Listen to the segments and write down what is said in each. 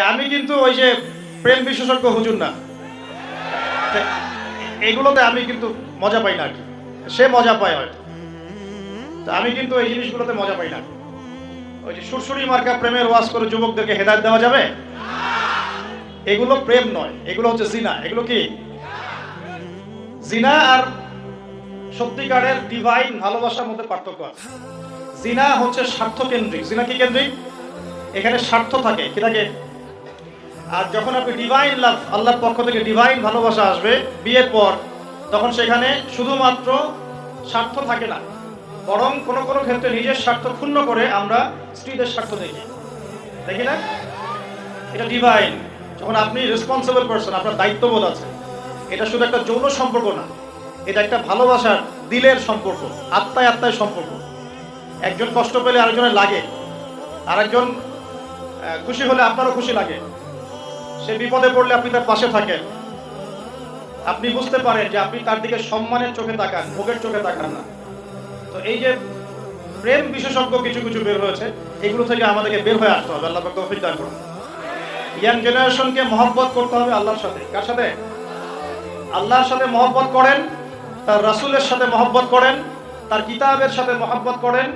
আমি কিন্তু ওই যে প্রেম বিশেষজ্ঞ হুজুর না। এইগুলোতে আমি কিন্তু মজা পাই না আর কি। সে মজা পায় হয়তো। তা আমি কিন্তু এই জিনিসগুলোতে মজা পাই না। ওই যে সুরসুরি মার্কা প্রেমের ওয়াজ করে যুবকদেরকে হেদায়ত দেওয়া যাবে? এগুলো প্রেম নয়, এগুলো হচ্ছে জিনা। এগুলো কি? জিনা আর সত্যিকারের ডিভাইন ভালোবাসার মধ্যে পার্থক্য আছে। জিনা হচ্ছে স্বার্থ কেন্দ্রিক জিনা কি কেন্দ্রিক? এখানে স্বার্থ থাকে কি থাকে আর যখন আপনি ডিভাইন লাভ আল্লাহর পক্ষ থেকে ডিভাইন ভালোবাসা আসবে, বিয়ের পর, তখন সেখানে শুধুমাত্র স্বার্থ থাকে না, বরং কোনো কোনো ক্ষেত্রে নিজের স্বার্থ ক্ষুণ্ণ করে আমরা স্ত্রীদের স্বার্থ দেখি। দেখি না? এটা ডিভাইন যখন আপনি রেসপন্সিবল পারসন আপনার দায়িত্ববোধ আছে, এটা শুধু একটা যৌন সম্পর্ক না, এটা একটা ভালোবাসার দিলের সম্পর্ক, আত্মায় আত্মায় সম্পর্ক। একজন কষ্ট পেলে আরেকজনের লাগে, আরেকজন খুশি হলে আপনারও খুশি লাগে। সে বিপদে পড়লে আপনি তার পাশে থাকেন। আপনি বুঝতে পারেন যে আপনি তার দিকে সম্মানের চোখে তাকান, ভোগের চোখে তাকান না। তো এই যে প্রেম বিশেষজ্ঞ কিছু কিছু বের হয়েছে, এগুলো থেকে আমাদেরকে বের হয়ে আসতে হবে। আল্লাহ তৌফিক দান করুন। ইয়াং জেনারেশনকে মহব্বত করতে হবে আল্লাহর সাথে। কার সাথে? আল্লাহর সাথে মহব্বত করেন, তার রাসূলের সাথে মহব্বত করেন, তার কিতাবের সাথে মহব্বত করেন,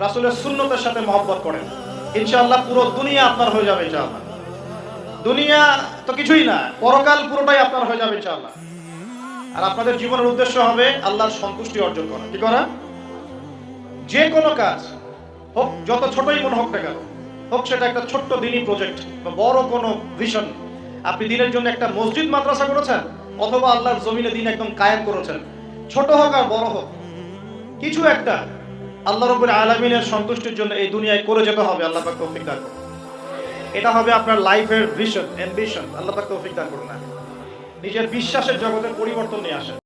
রাসূলের সুন্নতের সাথে মহব্বত করেন। ইনশাআল্লাহ পুরো দুনিয়া আপনার হয়ে যাবে, ইনশাআল্লাহ। দুনিয়া তো কিছুই না, পরকাল পুরোটাই আপনার হয়ে যাবে ইনশাআল্লাহ। আর আপনাদের জীবনের উদ্দেশ্য হবে আল্লাহর সন্তুষ্টি অর্জন করা। কি করা? যে কোনো কাজ, হোক যত ছোটই মনে হোক না কেন, হোক সেটা একটা ছোট্ট দিনই প্রজেক্ট বা বড় কোনো ভিশন আপনি দিনের জন্য একটা মসজিদ, মাদ্রাসা করেছেন অথবা আল্লাহর জমিনে দিন একদম কায়েম করেছেন। ছোট হোক আর বড় হোক, কিছু একটা আল্লাহ রবুল আলমিনের সন্তুষ্টির জন্য এই দুনিয়ায় করে যেতে হবে, আল্লাহ তৌফিক দান এটা হবে আপনার লাইফের ভিশন অ্যাম্বিশন আল্লাহ তাকে তৌফিক দান করুন নিজের বিশ্বাসের জগতের পরিবর্তন নিয়ে আসেন।